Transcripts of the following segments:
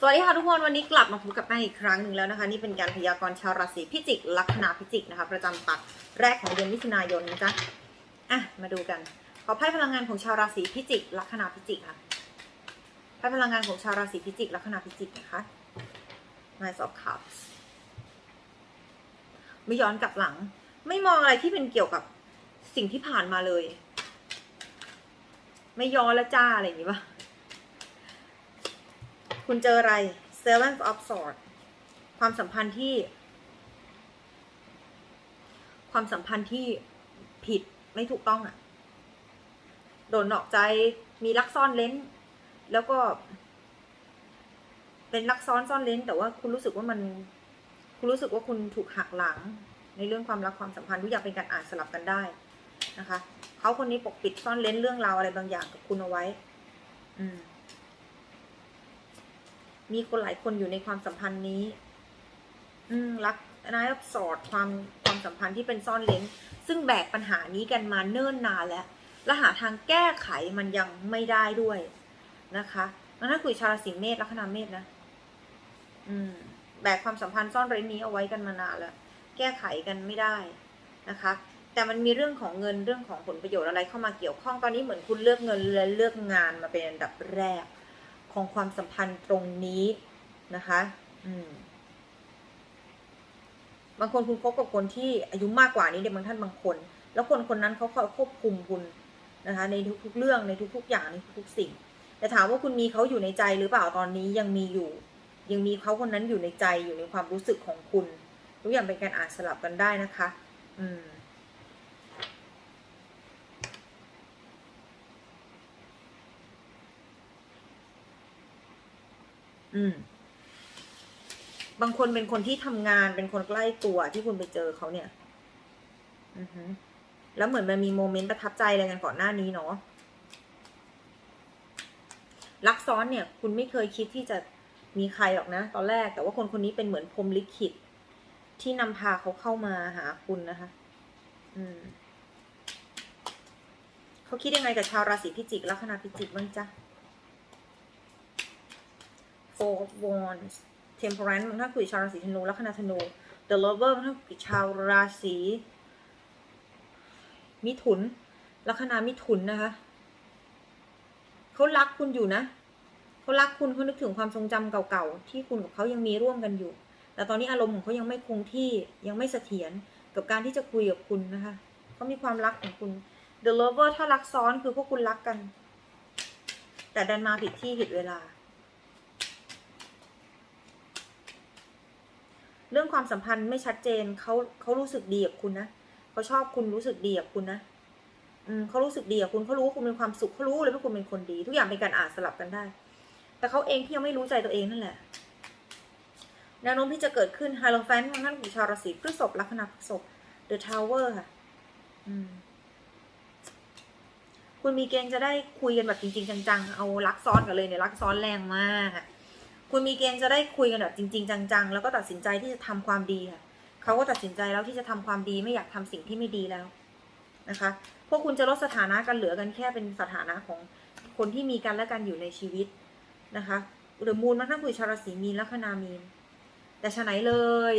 สวัสดีค่ะทุกคนวันนี้กลับมาพบกับแป้งอีกครั้งหนึ่งแล้วนะคะ นี่เป็นการพยากรณ์ชาวราศีพิจิกลัคนาพิจิกนะคะ ประจำปัดแรกของเดือนมิถุนายนนะจ๊ะอะมาดูกัน ขอไพ่พลังงานของชาวราศีพิจิกลัคนาพิจิกค่ะไพ่พลังงานของชาวราศีพิจิกลัคนาพิจิกนะคะ Nine of Cups ไม่ย้อนกลับหลัง ไม่มองอะไรที่เป็นเกี่ยวกับสิ่งที่ผ่านมาเลย ไม่ย้อนล้วจ้าอะไรอย่างนี้ปะ คุณเจออะไร Seven of Swords ความสัมพันธ์ที่ ความสัมพันธ์ที่ผิดไม่ถูกต้องอะ่ะ โดนนอกใจมีลักซ่อนเลนแล้วก็ เป็นลักซ้อนซ่อนเลนแต่ว่าคุณรู้สึกว่ามัน คุณรู้สึกว่าคุณถูกหักหลัง ในเรื่องความรักความสัมพันธ์ทุกอย่างเป็นการอ่านสลับกันได้นะคะ เขาคนนี้ปกปิดซ่อนเลนเรื่องราวอะไรบางอย่างกับคุณเอาไว้ อืม มีคนหลายคนอยู่ในความสัมพันธ์นี้ อืมรักนายสอดความความสัมพันธ์ที่เป็นซ่อนเลนซึ่งแบกปัญหานี้กันมาเนิ่นนานแล้ว และหาทางแก้ไขมันยังไม่ได้ด้วยนะคะมันน่าคุยชาวราศีเมษลัคนาเมษนะ อืม แบกความสัมพันธ์ซ่อนเร้นนี้เอาไว้กันมานานแล้ว แก้ไขกันไม่ได้นะคะ แต่มันมีเรื่องของเงินเรื่องของผลประโยชน์อะไรเข้ามาเกี่ยวข้องตอนนี้เหมือนคุณเลือกเงินและเลือกงานมาเป็นอันดับแรก ของความสัมพันธ์ตรงนี้นะคะอืมบางคนคุณคบกับคนที่อายุมากกว่านี้เด็กบางท่านบางคน แล้วคนคนนั้นเขาคอยควบคุมคุณนะคะ ในทุกๆเรื่องในทุก ๆ อย่างในทุกๆสิ่ง แต่ถามว่าคุณมีเขาอยู่ในใจหรือเปล่าตอนนี้ยังมีอยู่ ยังมีเขาคนนั้นอยู่ในใจอยู่ในความรู้สึกของคุณทุกอย่างเป็นการอ่านสลับกันได้นะคะ อืม อืม บางคนเป็นคนที่ทำงานเป็นคนใกล้ตัวที่คุณไปเจอเขาเนี่ย อือฮึแล้วเหมือนมันมีโมเมนต์ประทับใจอะไรกันก่อนหน้านี้เนาะรักซ้อนเนี่ย คุณไม่เคยคิดที่จะมีใครหรอกนะ ตอนแรกแต่ว่าคนคนนี้เป็นเหมือนพรมลิขิต ที่นำพาเขาเข้ามาหาคุณนะคะ อืม เขาคิดยังไงกับชาวราศีพิจิกลัคนาพิจิกบ้างจ๊ะ Four of Wands Temperance มันถ้าคุยชาวราศีธนูลัคนาธนู The Lover มันถ้าคุยชาวราศีมิถุน ลัคนามิถุนนะคะเขารักคุณอยู่นะเขารักคุณเขานึกถึงความทรงจำเก่าๆที่คุณกับเขายังมีร่วมกันอยู่ แต่ตอนนี้อารมณ์ของเขายังไม่คงที่ยังไม่เสถียรกับการที่จะคุยกับคุณนะคะเขามีความรักของคุณ The Lover ถ้ารักซ้อนคือพวกคุณรักกัน แต่ดันมาผิดที่ผิดเวลา เรื่องความสัมพันธ์ไม่ชัดเจนเขาเขารู้สึกดีกับคุณนะเขาชอบคุณรู้สึกดีกับคุณนะอืมเขารู้สึกดีกับคุณเขารู้ว่าคุณเป็นความสุขเขารู้เลยว่าคุณเป็นคนดี ทุกอย่างเป็นการอ่านสลับกันได้ แต่เขาเองที่ยังไม่รู้ใจตัวเองนั่นแหละแนวโน้มที่จะเกิดขึ้นฮาโลแฟนของท่านผู้ชาวราศีพฤษภลัคนาพฤษภ The Tower ค่ะ อืม คุณมีเกณฑ์จะได้คุยกันแบบจริง ๆ จัง ๆ เอารักซ้อนกันเลยเนี่ยรักซ้อนแรงมากอะ คุณมีเกณฑ์จะได้คุยกันแบบจริง ๆ จัง ๆ แล้วก็ตัดสินใจที่จะทำความดีค่ะเขาก็ตัดสินใจแล้วที่จะทำความดีไม่อยากทำสิ่งที่ไม่ดีแล้วนะคะ พวกคุณจะลดสถานะกันเหลือกันแค่เป็นสถานะของคนที่มีกันและกันอยู่ในชีวิตนะคะหรือมูลมาทั้งคุยชาราศีมีนและคนามีน แต่ฉะไหนเลย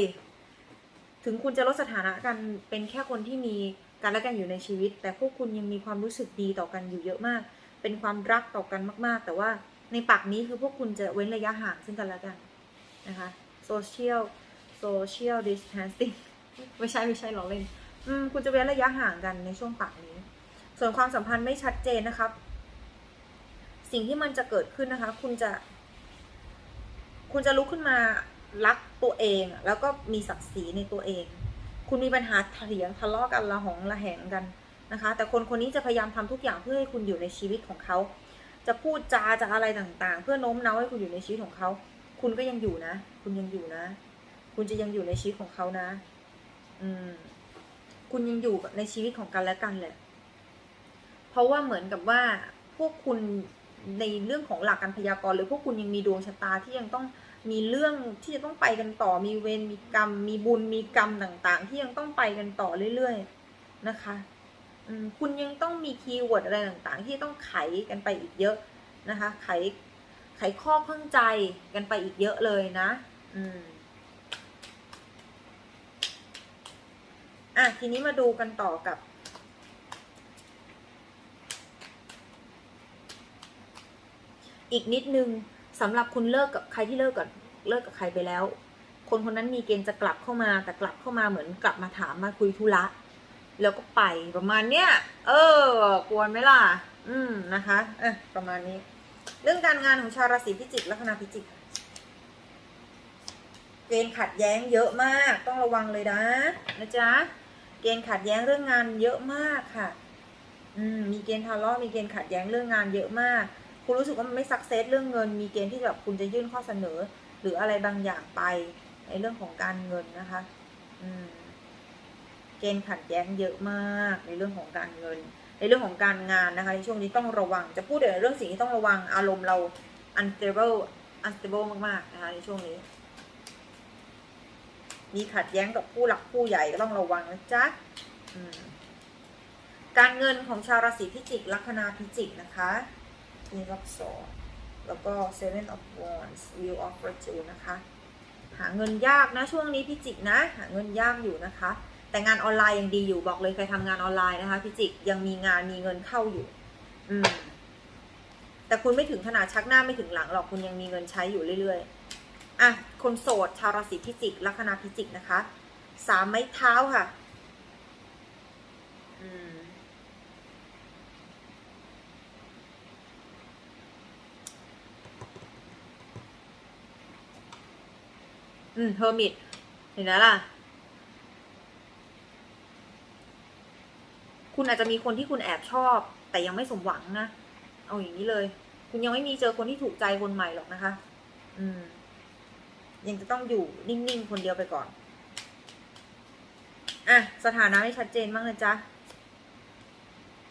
ถึงคุณจะลดสถานะกันเป็นแค่คนที่มีกันและกันอยู่ในชีวิต แต่พวกคุณยังมีความรู้สึกดีต่อกันอยู่เยอะมาก เป็นความรักต่อกันมาก ๆ แต่ว่า ในปากนี้คือพวกคุณจะเว้นระยะห่างซึ่งกันและกันนะคะ social social distancing ไม่ใช่ไม่ใช่ล้อเล่นคุณจะเว้นระยะห่างกันในช่วงปากนี้ ส่วนความสัมพันธ์ไม่ชัดเจนนะครับ สิ่งที่มันจะเกิดขึ้นนะคะ คุณจะ คุณจะลุกขึ้นมารักตัวเอง แล้วก็มีศักดิ์ศรีในตัวเอง คุณมีปัญหาเถียงทะเลาะกันละหองละแหงกันนะคะ แต่คนคนนี้จะพยายามทำทุกอย่างเพื่อให้คุณอยู่ในชีวิตของเขา จะพูดจาจะอะไรต่างๆ เพื่อโน้มน้าวให้คุณอยู่ในชีวิตของเขา คุณก็ยังอยู่นะ คุณยังอยู่นะ คุณจะยังอยู่ในชีวิตของเขานะ อืม คุณยังอยู่ในชีวิตของกันและกันแหละ เพราะว่าเหมือนกับว่าพวกคุณในเรื่องของหลักการพยากรณ์หรือพวกคุณยังมีดวงชะตาที่ยังต้องมีเรื่องที่จะต้องไปกันต่อ มีเวรมีกรรม มีบุญมีกรรมต่างๆ ที่ยังต้องไปกันต่อเรื่อยๆ นะคะ คุณยังต้องมีคีย์เวิร์ดอะไรต่างๆ ที่ต้องไขกันไปอีกเยอะนะคะ ไขไขข้อข้องใจกันไปอีกเยอะเลยนะอืมอะทีนี้มาดูกันต่อกับ อีกนิดนึงสำหรับคุณเลิกกับใครที่เลิกกับเลิกกับใครไปแล้ว คนคนนั้นมีเกณฑ์จะกลับเข้ามาแต่กลับเข้ามาเหมือนกลับมาถามมาคุยธุระ แล้วก็ไปประมาณเนี้ย เออกวนไหมล่ะ อืมนะคะเออประมาณนี้ เรื่องการงานของชาวราศีพิจิกลัคนาพิจิกเกณฑ์ขัดแย้งเยอะมาก ต้องระวังเลยนะนะจ๊ะเกณฑ์ขัดแย้งเรื่องงานเยอะมากค่ะ อืมมีเกณฑ์ทะเลาะมีเกณฑ์ขัดแย้งเรื่องงานเยอะมาก คุณรู้สึกว่ามันไม่สักเซสเรื่องเงิน มีเกณฑ์ที่แบบคุณจะยื่นข้อเสนอ หรืออะไรบางอย่างไปในเรื่องของการเงินนะคะ อืม เกณฑ์ขัดแย้งเยอะมากในเรื่องของการเงิน ในเรื่องของการงานนะคะในช่วงนี้ต้องระวัง จะพูดแต่เรื่องสิ่งที่ต้องระวังอารมณ์เรา unstable unstable มากๆนะคะในช่วงนี้ มีขัดแย้งกับผู้หลักผู้ใหญ่ก็ต้องระวังนะจ๊ะการเงินของชาวราศีพิจิกลัคนาพิจิกนะคะมีรับสองแล้วก็ seven of wands wheel of fortune นะคะ หาเงินยากนะช่วงนี้พิจิกนะ หาเงินยากอยู่นะคะ แต่งานออนไลน์ยังดีอยู่บอกเลยใครทำงานออนไลน์นะคะพิจิกยังมีงานมีเงินเข้าอยู่ อืม แต่คุณไม่ถึงขนาดชักหน้าไม่ถึงหลังหรอกคุณยังมีเงินใช้อยู่เรื่อยๆอะคนโสดชาวราศีพิจิกลัคนาพิจิกนะคะสามไม้เท้าค่ะ อืมอืมเฮอร์มิตเห็นไหมล่ะ คุณอาจจะมีคนที่คุณแอบชอบ แต่ยังไม่สมหวังนะ เอาอย่างนี้เลย คุณยังไม่มีเจอคนที่ถูกใจคนใหม่หรอกนะคะ อืม ยังจะต้องอยู่นิ่งๆคนเดียวไปก่อน อะ สถานะให้ชัดเจนบ้างนะจ๊ะ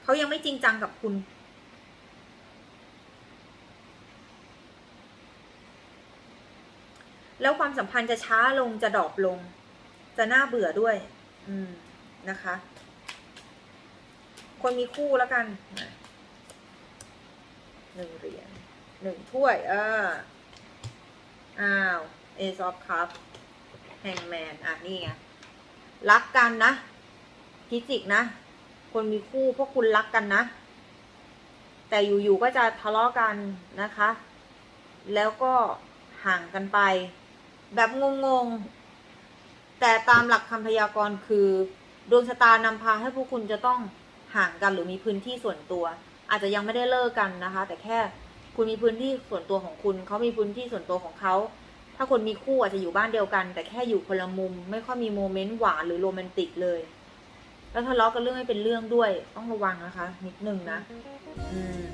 เขายังไม่จริงจังกับคุณแล้วความสัมพันธ์จะช้าลงจะดรอปลง จะน่าเบื่อด้วย อืมนะคะ คนมีคู่แล้วกันหนึ่งเหรียญหนึ่งถ้วย เอออ้าว Ace of Cup Hangman อะ นี่ไง รักกันนะพิจิกนะ คนมีคู่พวกคุณรักกันนะ แต่อยู่ๆก็จะทะเลาะกันนะคะ แล้วก็ห่างกันไป แบบงงๆ แต่ตามหลักคำพยากรณ์คือ ดวงชะตานำพาให้พวกคุณจะต้อง ห่างกันหรือมีพื้นที่ส่วนตัว อาจจะยังไม่ได้เลิกกันนะคะ แต่แค่คุณมีพื้นที่ส่วนตัวของคุณเขามีพื้นที่ส่วนตัวของเขาถ้าคนมีคู่อาจจะอยู่บ้านเดียวกัน แต่แค่อยู่คนละมุม ไม่ค่อยมีโมเมนต์หวานหรือโรแมนติกเลย แล้วทะเลาะกันเรื่องไม่เป็นเรื่องด้วย ต้องระวังนะคะ นิดนึงนะ อืม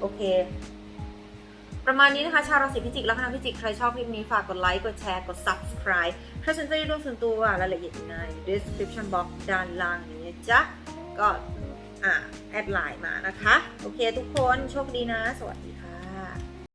โอเค ประมาณนี้นะคะ ชาวราศีพิจิกลัคนาพิจิก ใครชอบคลิปนี้ฝากกดไลค์ กดแชร์ กด subscribe ถ้าฉันจะได้ร่วมส่วนตัวรายละเอียดใน description box ด้านล่างนี้จ้ะ ก็อ่าแอดไลน์มานะคะ โอเคทุกคน โชคดีนะ สวัสดี